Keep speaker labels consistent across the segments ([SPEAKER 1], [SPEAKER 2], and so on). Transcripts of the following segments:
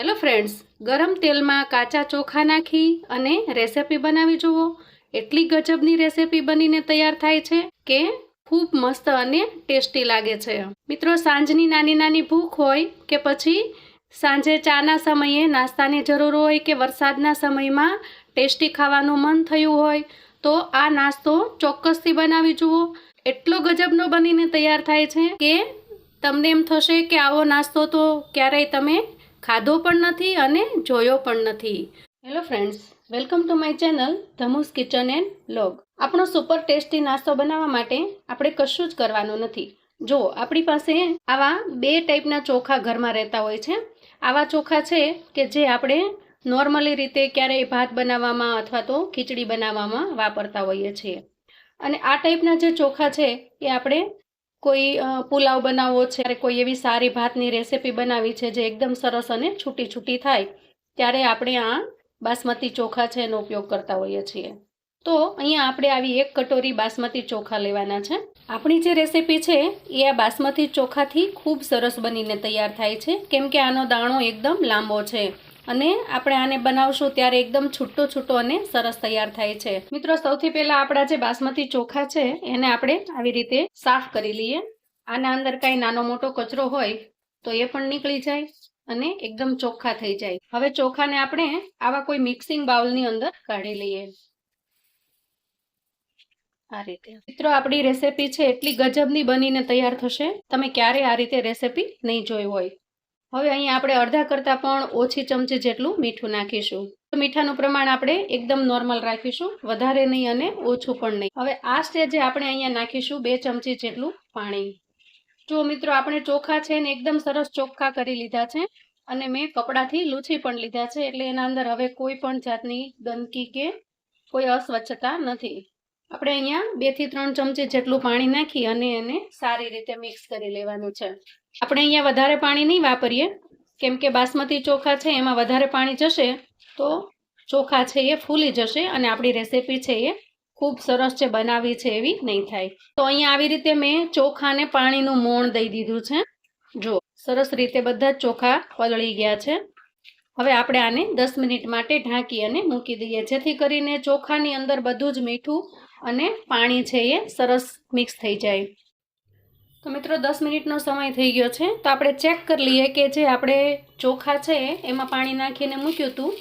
[SPEAKER 1] Hello friends, ગરમ તેલમાં કાચા ચોખા નાખી અને રેસિપી બનાવી જુઓ. એટલી ગજબની રેસિપી બનીને તૈયાર થાય છે કે ખૂબ મસ્ત અને ટેસ્ટી લાગે છે. મિત્રો, સાંજની નાની નાની ભૂખ હોય કે પછી સાંજે ચાના સમયે નાસ્તાની જરૂર હોય કે વરસાદના સમયમાં ટેસ્ટી ખાવાનું મન થયું હોય, તો આ નાસ્તો ચોક્કસથી બનાવી જુઓ. એટલો ગજબનો બનીને તૈયાર થાય છે કે તમને એમ થશે કે આવો નાસ્તો તો ક્યારેય તમે ખાધો પણ નથી અને જોયો પણ નથી. Hello friends welcome to my channel Dhamus kitchen and log આપણો સુપર ટેસ્ટી નાસ્તો બનાવવા માટે આપણે કશું જ કરવાનું નથી. જો, આપણી પાસે આવા બે ટાઈપના ચોખા ઘરમાં રહેતા હોય છે. આવા ચોખા છે કે જે આપણે નોર્મલી રીતે ક્યારેય ભાત બનાવવામાં અથવા તો ખીચડી બનાવવામાં વાપરતા હોઈએ છીએ. અને આ ટાઈપના જે ચોખા છે એ આપણે કોઈ પુલાવ બનાવવો છે, ત્યારે કોઈ એવી સારી ભાતની રેસીપી બનાવી છે જે એકદમ સરસ અને છૂટી છૂટી થાય, ત્યારે આપણે આ બાસમતી ચોખા છે એનો ઉપયોગ કરતા હોઈએ છીએ. તો અહીંયા આપણે આવી એક કટોરી બાસમતી ચોખા લેવાના છે. આપણી જે રેસિપી છે, એ આ બાસમતી ચોખાથી ખૂબ સરસ બનીને તૈયાર થાય છે. કેમ કે આનો દાણો એકદમ લાંબો છે. અને આપણે આને બનાવશું ત્યારે એકદમ છૂટો છૂટો અને સરસ તૈયાર થાય છે. મિત્રો, સૌથી પહેલા આપણા જે બાસમતી ચોખા છે, એને આપણે આવી રીતે સાફ કરી લઈએ. આના અંદર કાંઈ નાનો મોટો કચરો હોય, તો એ પણ નીકળી જાય અને એકદમ ચોખ્ખા થઈ જાય. હવે ચોખાને આપણે આવા કોઈ મિક્સિંગ બાઉલની અંદર કાઢી લઈએ. આ રીતે. મિત્રો, આપણી રેસિપી છે એટલી ગજબની બનીને તૈયાર થશે. તમે ક્યારે આ રીતે રેસિપી નહીં જોઈ હોય. હવે અહીંયા આપણે અડધા કરતાં પણ ઓછી ચમચી જેટલું મીઠું નાખીશું. તો મીઠાનું પ્રમાણ આપણે એકદમ નોર્મલ રાખીશું, વધારે નહીં અને ઓછું પણ નહીં. હવે આ સ્ટેજે આપણે અહીંયા નાખીશું બે ચમચી જેટલું પાણી. જો મિત્રો આપણે ચોખા છે ને એકદમ સરસ ચોખ્ખા કરી લીધા છે અને મેં કપડાથી લૂછી પણ લીધા છે, એટલે એના અંદર હવે કોઈ પણ જાતની ગંદકી કે કોઈ અસ્વચ્છતા નથી. આપણે અહીંયા બેથી ત્રણ ચમચી જેટલું પાણી નાખી અને એને સારી રીતે મિક્સ કરી લેવાનું છે. આપણે અહીંયા વધારે પાણી નહીં વાપરીએ. કેમ કે બાસમતી ચોખા છે, એમાં વધારે પાણી જશે તો ચોખા છે એ ફૂલી જશે અને આપણી રેસીપી છે એ ખૂબ સરસ છે, બનાવી છે એવી નહીં થાય. તો અહીંયા આવી રીતે મેં ચોખાને પાણીનું મોણ દઈ દીધું છે. જો સરસ રીતે બધા જ ચોખા પલળી ગયા છે. હવે આપણે આને દસ મિનિટ માટે ઢાંકી અને મૂકી દઈએ. જેથી કરીને ચોખાની અંદર બધું જ મીઠું અને પાણી છે એ સરસ મિક્સ થઈ જાય. તો મિત્રો, દસ મિનિટનો સમય થઈ ગયો છે. તો આપણે ચેક કરી લઈએ કે જે આપણે ચોખા છે, એમાં પાણી નાખીને મૂક્યું હતું,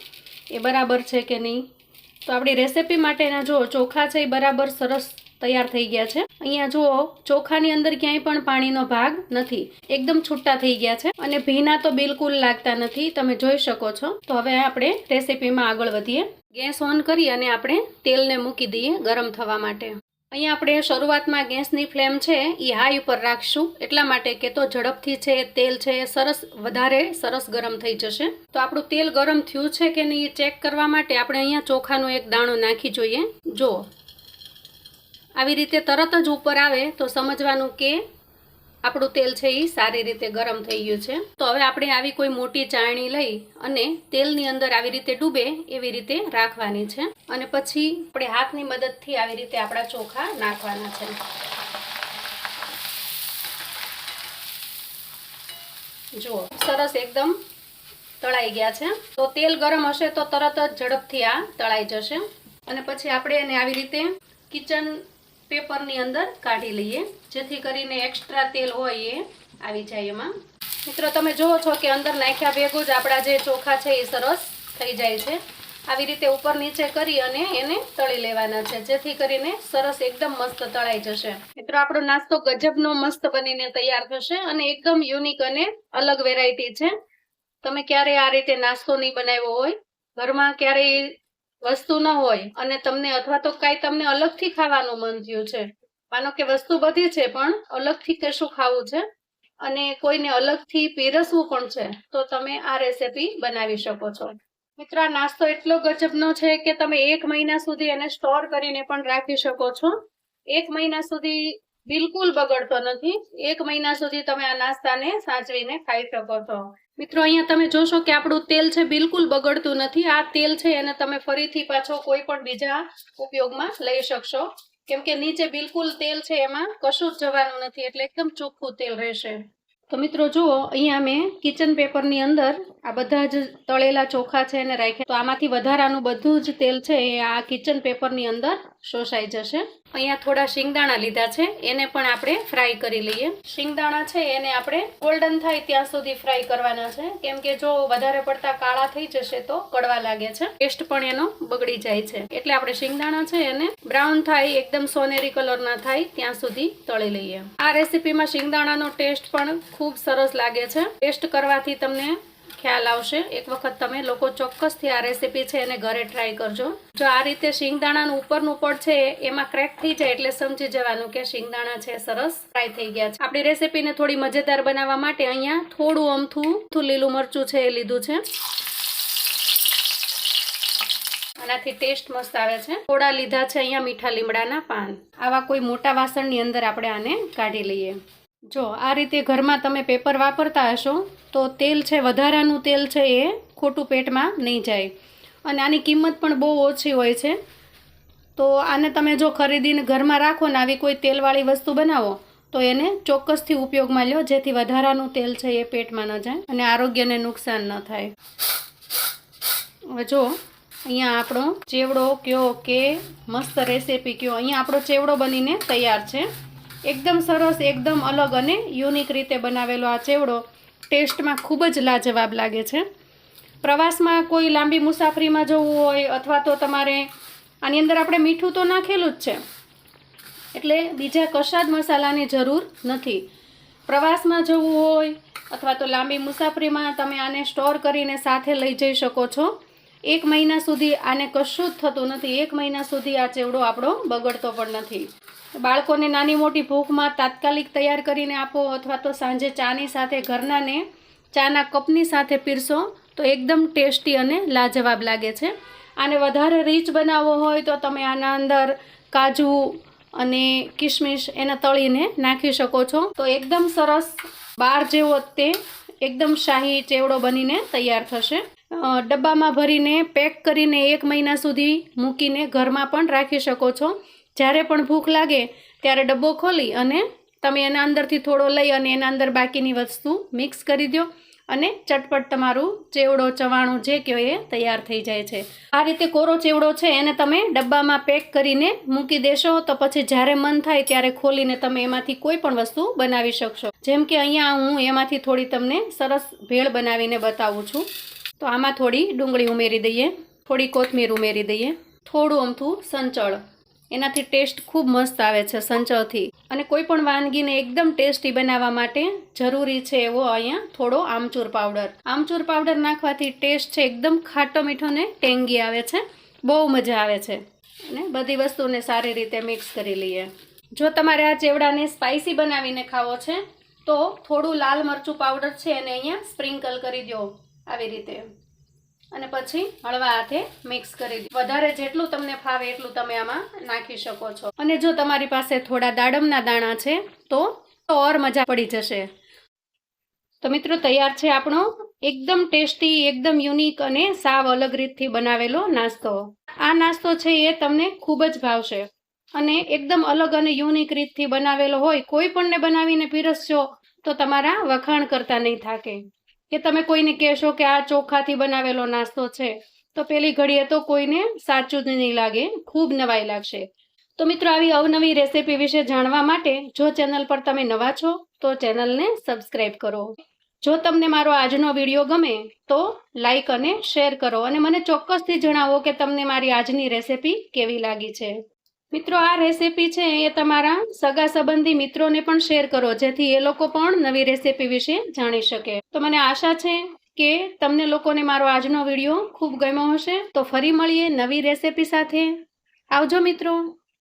[SPEAKER 1] એ બરાબર છે કે નહીં? તો આપણી રેસિપી માટેના જો ચોખા છે, એ બરાબર સરસ તૈયાર થઈ ગયા છે. અહીંયા જુઓ ચોખાની અંદર ક્યાંય પણ પાણીનો ભાગ નથી. એકદમ છૂટા થઈ ગયા છે અને ભીના તો બિલકુલ લાગતા નથી. તમે જોઈ શકો છો. તો હવે આપણે રેસિપીમાં આગળ વધીએ. ગેસ ઓન કરી અને આપણે તેલને મૂકી દઈએ ગરમ થવા માટે. અહીંયા આપણે શરૂઆતમાં ગેસની ફ્લેમ છે એ હાઈ ઉપર રાખશું. એટલા માટે કે તો ઝડપથી છે, તેલ છે, સરસ વધારે સરસ ગરમ થઈ જશે. તો આપણું તેલ ગરમ થયું છે કે નહીં એ ચેક કરવા માટે આપણે અહીંયા ચોખાનો એક દાણો નાખી જોઈએ. જો આવી રીતે તરત જ ઉપર આવે તો સમજવાનું કે આપણું તેલ છે એ સારી રીતે ગરમ થઈ ગયું છે. તો હવે આપણે આવી કોઈ મોટી ચાળણી લઈ અને તેલની અંદર આવી રીતે ડૂબે એવી રીતે રાખવાની છે. અને પછી આપણે હાથની મદદથી આવી રીતે આપણા ચોખા નાખવાના છે. જુઓ, સરસ એકદમ તળાઈ ગયા છે. તો તેલ ગરમ હશે તો તરત જ ઝડપથી આ તળાઈ જશે. અને પછી આપણે એને આવી રીતે કિચન પેપરની અંદર કાઢી લઈએ. જેથી કરીને એક્સ્ટ્રા તેલ હોય એ આવી જાય એમાં. મિત્રો, તમે જુઓ છો કે અંદર નાખ્યા ભેગું જ આપણા જે ચોખા છે એ સરસ થઈ જાય છે. આવી રીતે ઉપર નીચે કરી અને એને તળી લેવાના છે. જેથી કરીને સરસ એકદમ મસ્ત તળાઈ જશે. મિત્રો, આપણો નાસ્તો ગજબનો મસ્ત બનીને તૈયાર થશે અને એકદમ યુનિક અને અલગ વેરાયટી છે. તમે ક્યારે આ રીતે નાસ્તો નહીં બનાવ્યો હોય, ઘરમાં ક્યારેય વસ્તુ ન હોય અને તમને અથવા તો કાંઈ તમને અલગથી ખાવાનું મન થયું છે. માનો કે વસ્તુ બધી છે, પણ અલગથી કશું ખાવું છે? અને કોઈને અલગથી પીરસવું પણ છે, તો તમે આ રેસીપી બનાવી શકો છો. મિત્રો, આ નાસ્તો એટલો ગજબનો છે કે તમે એક મહિના સુધી એને સ્ટોર કરીને પણ રાખી શકો છો. એક મહિના સુધી બિલકુલ બગડતો નથી. એક મહિના સુધી તમે આ નાસ્તાને સાચવીને ખાઈ શકો છો. મિત્રો, અહીંયા તમે જોશો કે આપણું તેલ છે બિલકુલ બગડતું નથી. આ તેલ છે એને તમે ફરીથી પાછો કોઈ પણ બીજા ઉપયોગમાં લઈ શકશો. કેમ કે નીચે બિલકુલ તેલ છે એમાં કશું જ જવાનું નથી, એટલે એકદમ ચોખ્ખું તેલ રહેશે. તો મિત્રો, જુઓ, અહીંયા મેં કિચન પેપરની અંદર આ બધા જ તળેલા ચોખા છે એને રાખ્યા. તો આમાંથી વધારાનું બધું જ તેલ છે એ આ કિચન પેપરની અંદર શોષાઈ જશે. અહીંયા થોડા શિંગદાણા લીધા છે. એને પણ આપણે ફ્રાય કરી લઈએ. શિંગદાણા છે એને આપણે ગોલ્ડન થાય ત્યાં સુધી ફ્રાય કરવાના છે. કેમ કે જો વધારે પડતા કાળા થઈ જશે તો કડવા લાગે છે. ટેસ્ટ પણ એનો બગડી જાય છે. એટલે આપણે શિંગદાણા છે એને બ્રાઉન થાય, એકદમ સોનેરી કલરના થાય, ત્યાં સુધી તળી લઈએ. આ રેસીપીમાં શિંગદાણાનો ટેસ્ટ પણ ખૂબ સરસ લાગે છે. ટેસ્ટ કરવાથી તમને ખ્યાલ આવશે. એક વખત તમે લોકો ચોક્કસથી આ રેસીપી છે એને ઘરે ટ્રાય કરજો. જો આ રીતે શિંગદાણાનું ઉપરનું પડ છે, એમાં ક્રેક થઈ જાય એટલે સમજી જવાનું કે શિંગદાણા છે સરસ ફ્રાય થઈ ગયા છે. આપણી રેસીપીને થોડી મજેદાર બનાવવા માટે અહીંયા થોડું અમથું લીલું મરચું છે એ લીધું છે. આનાથી ટેસ્ટ મસ્ત આવે છે. થોડા લીધા છે અહીંયા મીઠા લીમડાના પાન. આવા કોઈ મોટા વાસણની અંદર આપણે આને કાઢી લઈએ. જો, આ રીતે ઘરમાં તમે પેપર વાપરતા હશો, તો તેલ છે, વધારાનું તેલ છે એ ખોટું પેટમાં નહીં જાય. અને આની કિંમત પણ બહુ ઓછી હોય છે. તો આને તમે જો ખરીદીને ઘરમાં રાખો ને આવી કોઈ તેલવાળી વસ્તુ બનાવો, તો એને ચોક્કસથી ઉપયોગમાં લ્યો, જેથી વધારાનું તેલ છે એ પેટમાં ન જાય અને આરોગ્યને નુકસાન ન થાય. હવે જો, અહીંયા આપણો ચેવડો કયો કે મસ્ત રેસીપી કયો, અહીંયા આપણો ચેવડો બનીને તૈયાર છે. એકદમ સરસ, એકદમ અલગ અને યુનિક રીતે બનાવેલો આ ચેવડો ટેસ્ટમાં ખૂબ જ લાજવાબ લાગે છે. પ્રવાસમાં કોઈ લાંબી મુસાફરીમાં જવું હોય અથવા તો તમારે આની અંદર આપણે મીઠું તો નાખેલું જ છે, એટલે બીજા કશા જ મસાલાની જરૂર નથી. પ્રવાસમાં જવું હોય અથવા તો લાંબી મુસાફરીમાં તમે આને સ્ટોર કરીને સાથે લઈ જઈ શકો છો. એક મહિના સુધી આને કશું જ થતું નથી. એક મહિના સુધી આ ચેવડો આપણો બગડતો પણ નથી. બાળકોને નાની મોટી ભૂખમાં તાત્કાલિક તૈયાર કરીને આપો અથવા તો સાંજે ચાની સાથે ઘરનાને ચાના કપની સાથે પીરસો તો એકદમ ટેસ્ટી અને લાજવાબ લાગે છે. આને વધારે રીચ બનાવવો હોય તો તમે આના અંદર કાજુ અને કિશમિશ એને તળીને નાખી શકો છો. તો એકદમ સરસ બાર જેવો તે એકદમ શાહી ચેવડો બનીને તૈયાર થશે. ડબ્બામાં ભરીને પેક કરીને એક મહિના સુધી મૂકીને ઘરમાં પણ રાખી શકો છો. જ્યારે પણ ભૂખ લાગે ત્યારે ડબ્બો ખોલી અને તમે એના અંદરથી થોડો લઈ અને એના અંદર બાકીની વસ્તુ મિક્સ કરી દો અને ચટપટ તમારું ચેવડો, ચવાણું જે કહો એ તૈયાર થઈ જાય છે. આ રીતે કોરો ચેવડો છે એને તમે ડબ્બામાં પેક કરીને મૂકી દેશો તો પછી જ્યારે મન થાય ત્યારે ખોલીને તમે એમાંથી કોઈ પણ વસ્તુ બનાવી શકશો. જેમ કે અહીંયા હું એમાંથી થોડી તમને સરસ ભેળ બનાવીને બતાવું છું. તો આમાં થોડી ડુંગળી ઉમેરી દઈએ, થોડી કોથમીર ઉમેરી દઈએ. થોડું અમથું સંચળ. એનાથી ટેસ્ટ ખૂબ મસ્ત આવે છે સંચળથી. અને કોઈ પણ વાનગીને એકદમ ટેસ્ટી બનાવવા માટે જરૂરી છે એવો અહીંયા થોડો આમચૂર પાવડર. આમચૂર પાવડર નાખવાથી ટેસ્ટ છે એકદમ ખાટો મીઠો ને ટેંગી આવે છે. બહુ મજા આવે છે. અને બધી વસ્તુને સારી રીતે મિક્સ કરી લઈએ. જો તમારે આ ચેવડાને સ્પાઇસી બનાવીને ખાવો છે, તો થોડું લાલ મરચું પાવડર છે એને અહીંયા સ્પ્રિંકલ કરી દો. આવી રીતે. અને પછી હળવા હાથે મિક્સ કરી દો. વધારે જેટલું તમને ફાવે એટલું તમે આમાં નાખી શકો છો. અને જો તમારી પાસે થોડા દાડમના દાણા છે, તો ઓર મજા પડી જશે. તો મિત્રો, તૈયાર છે આપણો એકદમ ટેસ્ટી, એકદમ યુનિક અને સાવ અલગ રીતથી બનાવેલો નાસ્તો. આ નાસ્તો છે એ તમને ખૂબ જ ભાવશે. અને એકદમ અલગ અને યુનિક રીતથી બનાવેલો હોય, કોઈ પણને બનાવીને પીરસશો, તો તમારા વખાણ કરતા નહીં થાકે. કે તમે કોઈને કહેશો કે આ ચોખાથી બનાવેલો નાસ્તો છે, તો પેલી ઘડીએ તો કોઈને સાચું જ નહીં લાગે, ખૂબ નવાઈ લાગશે. તો મિત્રો, આવી અવનવી રેસીપી વિશે જાણવા માટે જો ચેનલ પર તમે નવા છો, તો ચેનલને સબસ્ક્રાઈબ કરો. જો તમને મારો આજનો વીડિયો ગમે, તો લાઈક અને શેર કરો અને મને ચોક્કસથી જણાવો કે તમને મારી આજની રેસીપી કેવી લાગી છે. મિત્રો, આ રેસીપી છે એ તમારા સગા સંબંધી મિત્રોને પણ શેર કરો, જેથી એ લોકો પણ નવી રેસીપી વિશે જાણી શકે. તો મને આશા છે કે તમને લોકોને મારો આજનો વીડિયો ખૂબ ગમ્યો હશે. તો ફરી મળીએ નવી રેસીપી સાથે. આવજો મિત્રો.